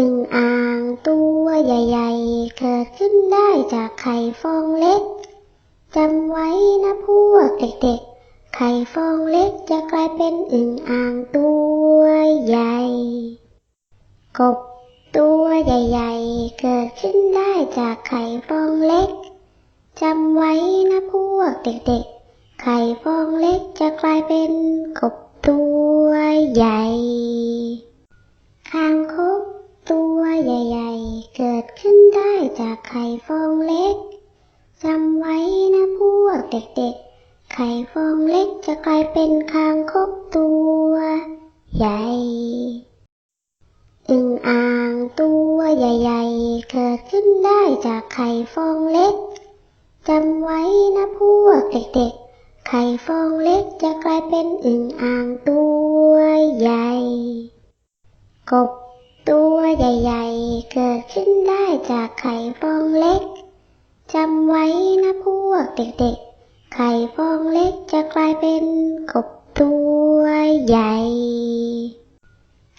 อึ่งอ่างตัวใหญ่ๆ เกิดขึ้นได้จากไข่ฟองเล็ก จำไว้นะพวกเด็กๆ ไข่ฟองเล็กจะกลายเป็นอึ่งอ่างตัวใหญ่ กบตัวใหญ่ๆ เกิดขึ้นได้จากไข่ฟองเล็ก จำไว้นะพวกเด็กๆ ไข่ฟองเล็กจะกลายเป็นกบตัวใหญ่ เป็นอึ่งอ่างตัวใหญ่ กบตัวใหญ่ๆ เกิดขึ้นได้จากไข่ฟองเล็ก จำไว้นะพวกเด็กๆ ไข่ฟองเล็กจะกลายเป็นกบตัวใหญ่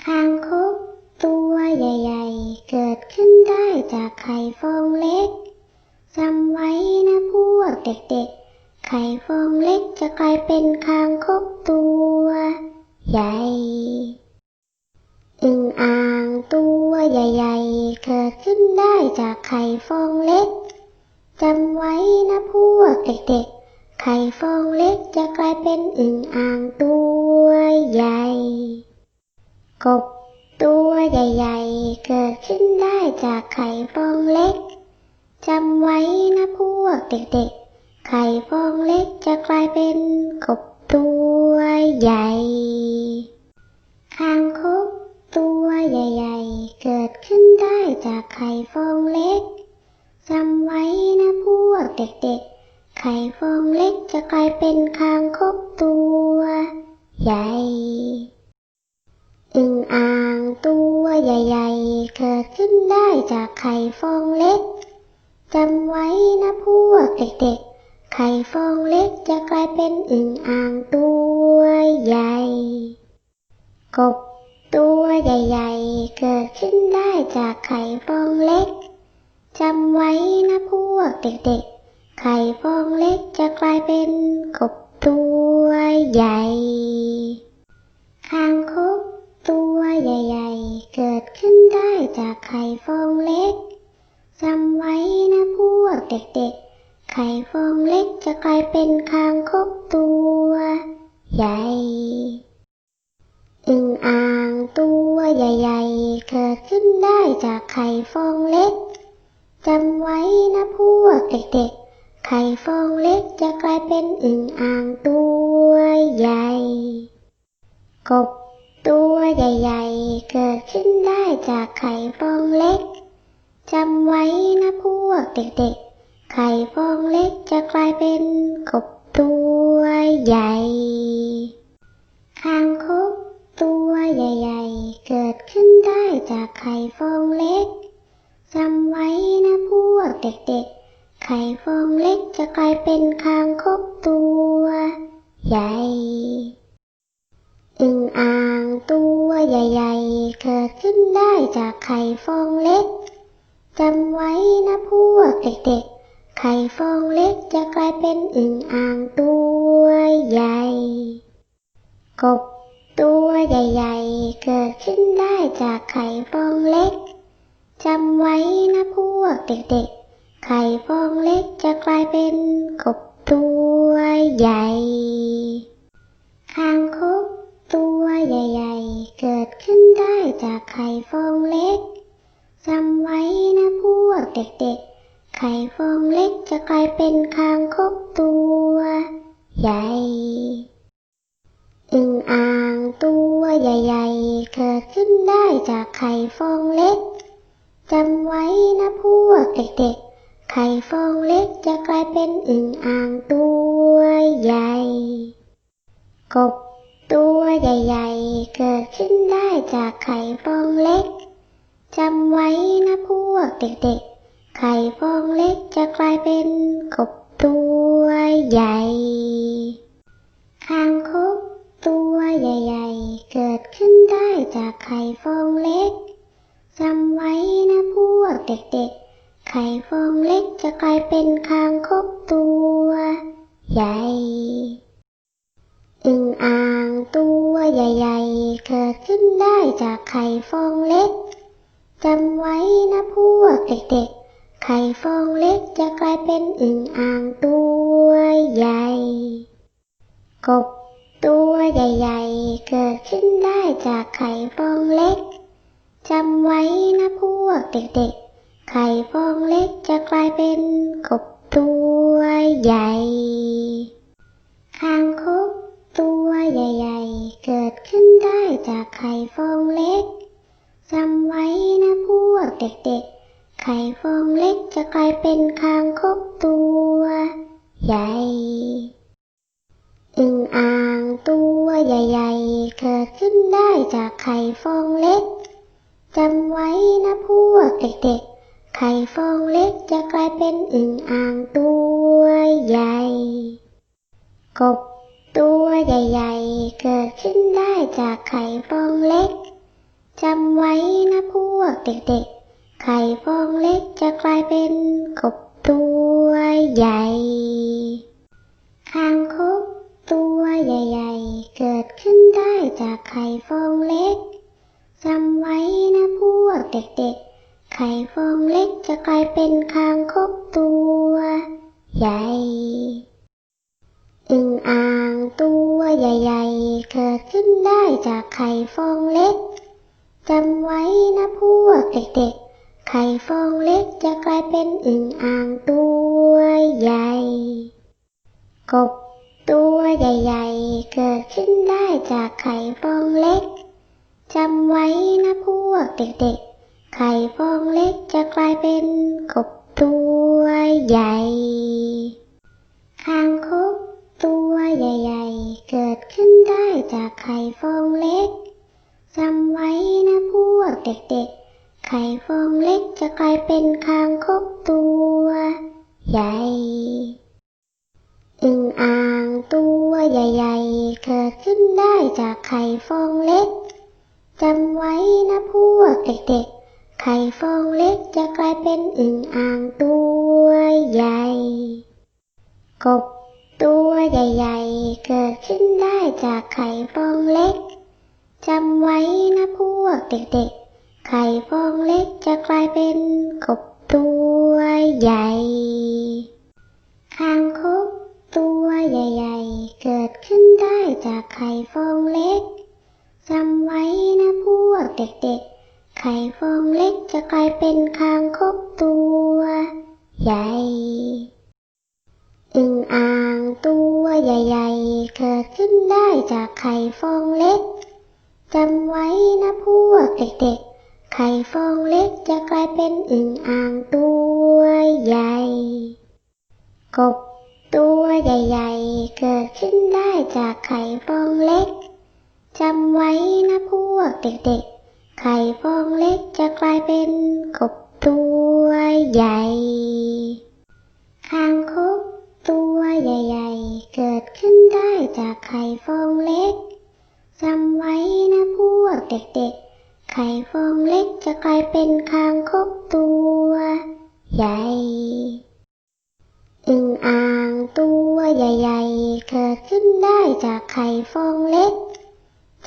คางคกตัวใหญ่ๆ เกิดขึ้นได้จากไข่ฟองเล็ก จำไว้นะพวกเด็กๆ ไข่ฟองเล็กจะกลายเป็นคางคกตัว ใหญ่ อึ่งอ่างตัวใหญ่ๆ เกิดขึ้นได้จากไข่ฟองเล็ก จำไว้นะพวกเด็กๆ ไข่ฟองเล็กจะกลายเป็นอึ่งอ่างตัวใหญ่ กบตัวใหญ่ๆ เกิดขึ้นได้จากไข่ฟองเล็ก จำไว้นะพวกเด็กๆ ไข่ฟองเล็กจะกลายเป็นกบตัวใหญ่คางคกตัวใหญ่ๆ เกิดขึ้นได้จากไข่ฟองเล็กจำไว้นะพวกเด็กๆ ไข่ฟองเล็กจะกลายเป็นคางคกตัวใหญ่อึ่งอ่างตัวใหญ่ๆ เกิดขึ้นได้จากไข่ฟองเล็กจำไว้นะพวกเด็กๆ ไข่ฟองเล็กจะกลายเป็นอึ่งอ่างตัวใหญ่ กบตัวใหญ่ๆ เกิดขึ้นได้จากไข่ฟองเล็ก จำไว้นะพวกเด็กๆ ไข่ฟองเล็กจะกลายเป็นกบตัวใหญ่ คางคกตัวใหญ่ๆ เกิดขึ้นได้จากไข่ฟองเล็ก จำไว้นะพวกเด็กๆ ไข่ฟองเล็กจะกลายเป็นคางคกตัวใหญ่ อึ่งอ่างตัวใหญ่ๆ เกิดขึ้นได้จากไข่ฟองเล็ก จำไว้นะพวกเด็กๆ ไข่ฟองเล็กจะกลายเป็นอึ่งอ่างตัวใหญ่ กบตัวใหญ่ๆ เกิดขึ้นได้จากไข่ฟองเล็ก จำไว้นะพวกเด็กๆ ไข่ฟองเล็กจะกลายเป็นกบตัวใหญ่คางคกตัวใหญ่ๆ เกิดขึ้นได้จากไข่ฟองเล็กจำไว้นะพวกเด็กๆ ไข่ฟองเล็กจะกลายเป็นคางคกตัวใหญ่อึ่งอ่างตัวใหญ่ๆ เกิดขึ้นได้จากไข่ฟองเล็กจำไว้นะพวกเด็กๆ ไข่ฟองเล็กจะกลายเป็นอึ่งอ่างตัวใหญ่ กบตัวใหญ่ๆ เกิดขึ้นได้จากไข่ฟองเล็ก จำไว้นะพวกเด็กๆ ไข่ฟองเล็กจะกลายเป็นกบตัวใหญ่ เป็นอึ่งอ่างตัวใหญ่ กบตัวใหญ่ๆ เกิดขึ้นได้จากไข่ฟองเล็ก จำไว้นะพวกเด็กๆ ไข่ฟองเล็กจะกลายเป็นกบตัวใหญ่ คางคกตัวใหญ่ๆ เกิดขึ้นได้จากไข่ฟองเล็ก จำไว้นะพวกเด็กๆ ไข่ฟองเล็กจะกลายเป็นคางคกตัวใหญ่ อึ่งอ่างตัวใหญ่ๆ เกิดขึ้นได้จากไข่ฟองเล็ก จำไว้นะพวกเด็กๆ ไข่ฟองเล็กจะกลายเป็นอึ่งอ่างตัวใหญ่ กบตัวใหญ่ๆ เกิดขึ้นได้จากไข่ฟองเล็ก จำไว้นะพวกเด็กๆ ไข่ฟองเล็กจะกลายเป็นกบตัวใหญ่ คางคกตัวใหญ่ๆ เกิดขึ้นได้จากไข่ฟองเล็ก จำไว้นะพวกเด็กๆ ไข่ฟองเล็กจะกลายเป็นคางคกตัวใหญ่ อึ่งอ่างตัวใหญ่ๆ เกิดขึ้นได้จากไข่ฟองเล็ก จำไว้นะพวกเด็กๆ ไข่ฟองเล็กจะกลายเป็นอึ่งอ่างตัวใหญ่ กบตัวใหญ่ๆ เกิดขึ้นได้จากไข่ฟองเล็ก จำไว้นะพวกเด็กๆ ไข่ฟองเล็กจะกลายเป็นกบตัวใหญ่คางคกตัวใหญ่ๆ เกิดขึ้นได้จากไข่ฟองเล็ก จำไว้นะพวกเด็กๆ ข่ฟองเล็กจะกลายเป็นคางคกตัว ใหญ่ อึ่งอ่างตัวใหญ่ๆ เกิดขึ้นได้จากไข่ฟองเล็กจำไว้นะพวกเด็กๆ ไข่ฟองเล็กจะกลายเป็นอึ่งอ่างตัวใหญ่ กบตัวใหญ่ๆ เกิดขึ้นได้จากไข่ฟองเล็กจำไว้นะพวกเด็กๆ ไข่ฟองเล็กจะกลายเป็นกบตัวใหญ่คางคกตัวใหญ่ๆ เกิดขึ้นได้จากไข่ฟองเล็กจำไว้นะพวกเด็กๆ ไข่ฟองเล็กจะกลายเป็นคางคกตัวใหญ่อึ่งอ่างตัวใหญ่ๆ เกิดขึ้นได้จากไข่ฟองเล็กจำไว้นะพวกเด็กๆ ไข่ฟองเล็กจะกลายเป็นอึ่งอ่างตัวใหญ่ กบตัวใหญ่ๆ เกิดขึ้นได้จากไข่ฟองเล็ก จำไว้นะพวกเด็กๆ ไข่ฟองเล็กจะกลายเป็นกบตัวใหญ่ คางคกตัวใหญ่ๆ เกิดขึ้นได้จากไข่ฟองเล็ก จำไว้นะพวกเด็กๆ องเล็กจะกลายเป็นคางคกตัวใหญ่ อึ่งอ่างตัวใหญ่ๆ เกิดขึ้นได้จากไข่ฟองเล็ก จำไว้นะพวกเด็กๆ ไข่ฟองเล็กจะกลายเป็นอึ่งอ่างตัวใหญ่ กบตัวใหญ่ๆ เกิดขึ้นได้จากไข่ฟองเล็ก จำไว้นะพวกเด็กๆ ไข่ฟองเล็กจะกลายเป็นกบตัวใหญ่ คางคกตัวใหญ่ๆ เกิดขึ้นได้จากไข่ฟองเล็ก จำไว้นะพวกเด็กๆ ไข่ฟองเล็กจะกลายเป็นคางคกตัวใหญ่ อึ่งอ่างตัวใหญ่ๆ เกิดขึ้นได้จากไข่ฟองเล็ก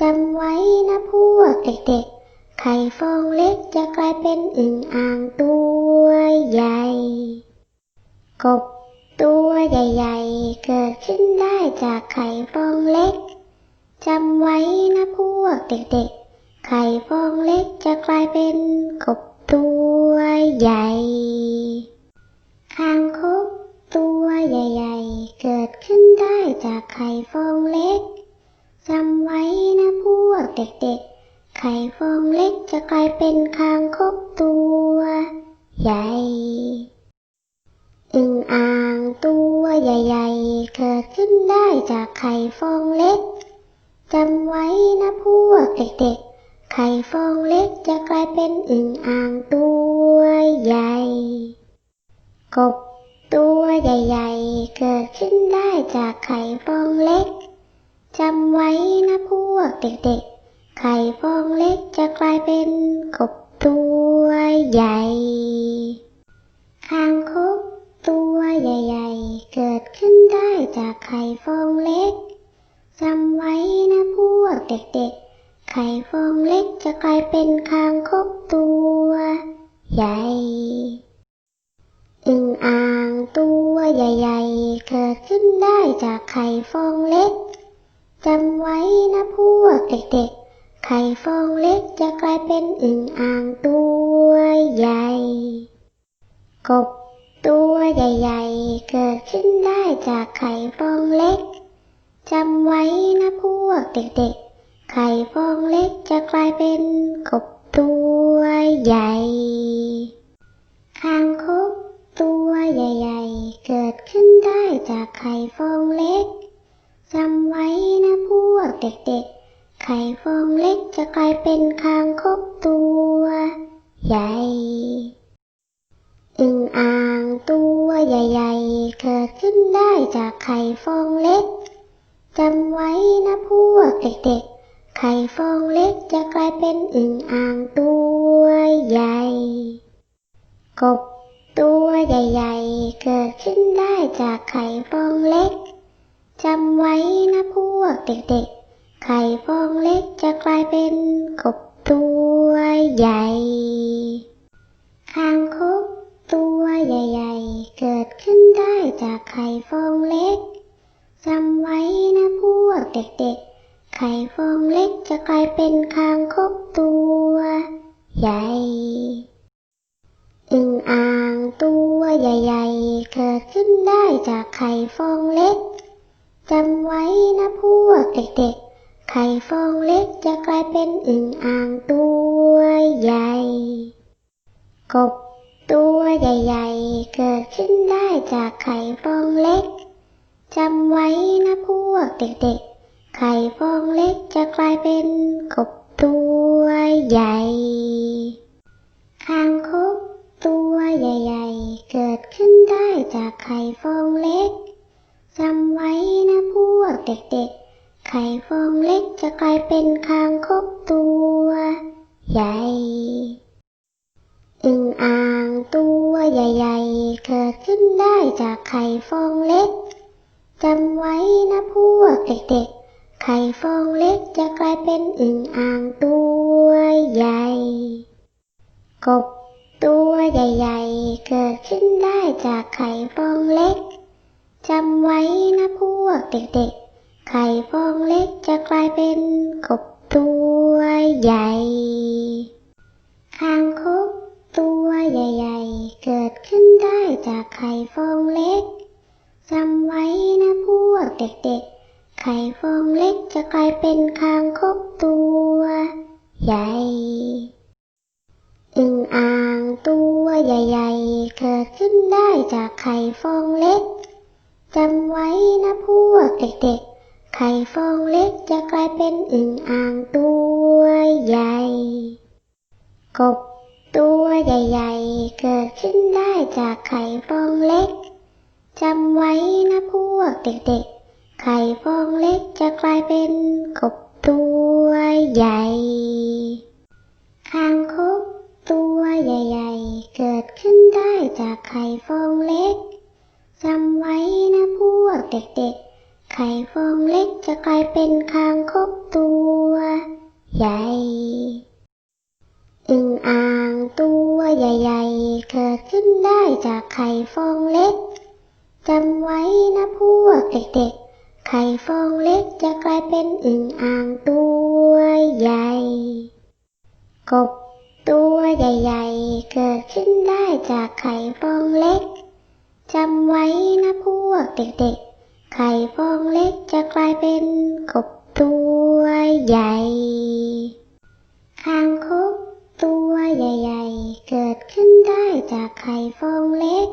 จำไว้นะพวกเด็กๆ ไข่ฟองเล็กจะกลายเป็นอึ่งอ่างตัวใหญ่ กบตัวใหญ่ๆ เกิดขึ้นได้จากไข่ฟองเล็ก จำไว้นะพวกเด็กๆ ไข่ฟองเล็กจะกลายเป็นกบตัวใหญ่คางคกตัวใหญ่ๆ เกิดขึ้นได้จากไข่ฟองเล็ก จำไว้นะพวกเด็กๆ ไข่ฟองเล็กจะกลายเป็นคางคกตัว ใหญ่ อึ่งอ่างตัวใหญ่ๆ เกิดขึ้นได้จากไข่ฟองเล็ก จำไว้นะพวกเด็กๆ ไข่ฟองเล็กจะกลายเป็นอึ่งอ่างตัวใหญ่ กบตัวใหญ่ๆ เกิดขึ้นได้จากไข่ฟองเล็ก จำไว้นะพวกเด็กๆ ไข่ฟองเล็กจะกลายเป็นกบตัวใหญ่คางคกตัวใหญ่ๆ เกิดขึ้นได้จากไข่ฟองเล็กจำไว้นะพวกเด็กๆ ไข่ฟองเล็กจะกลายเป็นคางคกตัวใหญ่อึ่งอ่างตัวใหญ่ๆ เกิดขึ้นได้จากไข่ฟองเล็กจำไว้นะพวกเด็กๆ ไข่ฟองเล็กจะกลายเป็นอึ่งอ่างตัวใหญ่ กบตัวใหญ่ๆ เกิดขึ้นได้จากไข่ฟองเล็ก จำไว้นะพวกเด็กๆ ไข่ฟองเล็กจะกลายเป็นกบตัวใหญ่ คางคกตัวใหญ่ๆ เกิดขึ้นได้จากไข่ฟองเล็ก จำไว้นะพวกเด็กๆ ไข่ฟองเล็กจะกลายเป็นคางคกตัวใหญ่ อึ่งอ่างตัวใหญ่ๆ เกิดขึ้นได้จากไข่ฟองเล็ก จำไว้นะพวกเด็กๆ ไข่ฟองเล็กจะกลายเป็นอึ่งอ่างตัวใหญ่ กบตัวใหญ่ๆ เกิดขึ้นได้จากไข่ฟองเล็ก จำไว้นะพวกเด็กๆ ไข่ฟองเล็กจะกลายเป็นกบตัวใหญ่ คางคกตัวใหญ่ๆ เกิดขึ้นได้จากไข่ฟองเล็ก จำไว้นะพวกเด็กๆ ไข่ฟองเล็กจะกลายเป็นคาง เป็นอึ่งอ่างตัวใหญ่ กบตัวใหญ่ๆ เกิดขึ้นได้จากไข่ฟองเล็ก จำไว้นะพวกเด็กๆ ไข่ฟองเล็กจะกลายเป็นกบตัวใหญ่คางคกตัวใหญ่ๆ เกิดขึ้นได้จากไข่ฟองเล็ก จำไว้นะพวกเด็กๆ ข่ฟองเล็กจะกลายเป็นคางคกตัว ใหญ่ อึ่งอ่างตัวใหญ่ๆ เกิดขึ้นได้จากไข่ฟองเล็กจำไว้นะพวกเด็กๆ ไข่ฟองเล็กจะกลายเป็นอึ่งอ่างตัวใหญ่ กบตัวใหญ่ๆ เกิดขึ้นได้จากไข่ฟองเล็กจำไว้นะพวกเด็กๆ ไข่ฟองเล็กจะกลายเป็นกบตัวใหญ่คางคกตัวใหญ่ๆ เกิดขึ้นได้จากไข่ฟองเล็กจำไว้นะพวกเด็กๆ ไข่ฟองเล็กจะกลายเป็นคางคกตัวใหญ่อึ่งอ่างตัวใหญ่ๆ เกิดขึ้นได้จากไข่ฟองเล็กจำไว้นะพวกเด็กๆ ไข่ฟองเล็กจะกลายเป็นอึ่งอ่างตัวใหญ่ กบตัวใหญ่ๆ เกิดขึ้นได้จากไข่ฟองเล็ก จำไว้นะพวกเด็กๆ ไข่ฟองเล็กจะกลายเป็นกบตัวใหญ่ คางคกตัวใหญ่ๆ เกิดขึ้นได้จากไข่ฟองเล็ก จำไว้นะพวกเด็กๆ ไข่ฟองเล็กจะกลายเป็นคางคกตัวใหญ่ อึ่งอ่างตัวใหญ่ๆ เกิดขึ้นได้จากไข่ฟองเล็ก จำไว้นะพวกเด็กๆ ไข่ฟองเล็กจะกลายเป็นอึ่งอ่างตัวใหญ่ กบตัวใหญ่ๆ เกิดขึ้นได้จากไข่ฟองเล็ก จำไว้นะพวกเด็กๆ ไข่ฟองเล็กจะกลายเป็นกบตัวใหญ่ คางคกตัวใหญ่ๆ เกิดขึ้นได้จากไข่ฟองเล็ก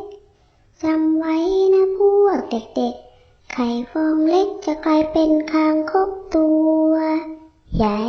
จำไว้นะพวกเด็กๆ ไข่ฟองเล็กจะกลายเป็นคางคกตัวใหญ่